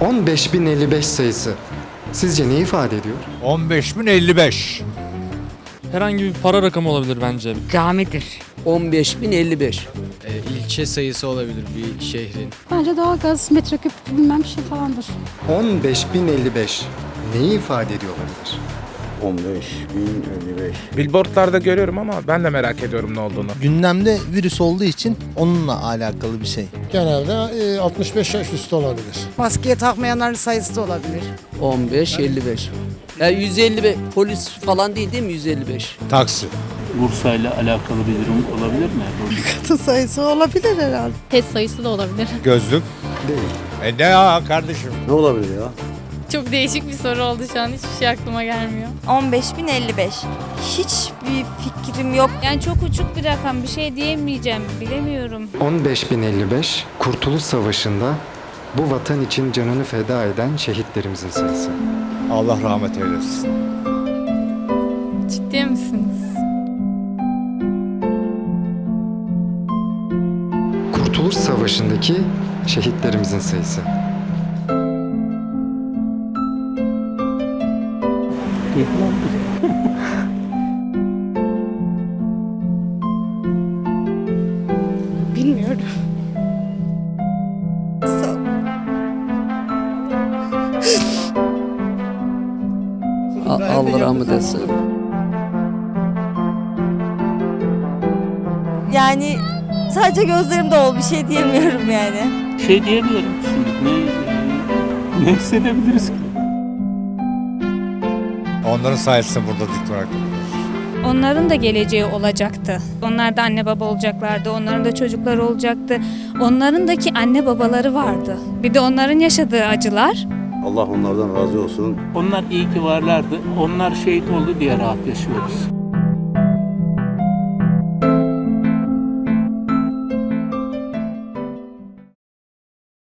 15055 sayısı sizce ne ifade ediyor? 15055. Herhangi bir para rakamı olabilir bence. Camidir. 15055. E, ilçe sayısı olabilir bir şehrin. Bence doğalgaz, metreküp bilmem bir şey falandır. 15055 neyi ifade ediyor olabilir? 15.055. Billboardlarda görüyorum ama ben de merak ediyorum ne olduğunu. Gündemde virüs olduğu için onunla alakalı bir şey. Genelde 65 yaş üstü olabilir. Maskeye takmayanların sayısı da olabilir. 15 55. Ya 155 polis falan değil değil mi 155? Taksi. Bursa'yla alakalı bir durum olabilir mi? Katı sayısı olabilir herhalde. Test sayısı da olabilir. Gözlük. Değil. E ne ya kardeşim? Ne olabilir ya? Çok değişik bir soru oldu şu an. Hiçbir şey aklıma gelmiyor. 15055. Hiçbir fikrim yok. Yani çok uçuk bir rakam. Bir şey diyemeyeceğim. Bilemiyorum. 15055 Kurtuluş Savaşı'nda bu vatan için canını feda eden şehitlerimizin sayısı. Allah rahmet eylesin. Ciddi misiniz? Kurtuluş Savaşı'ndaki şehitlerimizin sayısı. Bilmiyorum. A- Allah rahmet eylesin. Yani sadece gözlerim dolu bir şey diyemiyorum yani. Şey diyemiyorum şimdi. Ne, ne hissedebiliriz ki? Onların sayesinde burada dik durak. Onların da geleceği olacaktı. Onlar da anne baba olacaklardı. Onların da çocukları olacaktı. Onların da ki anne babaları vardı. Bir de onların yaşadığı acılar. Allah onlardan razı olsun. Onlar iyi ki varlardı. Onlar şehit oldu diye rahat yaşıyoruz.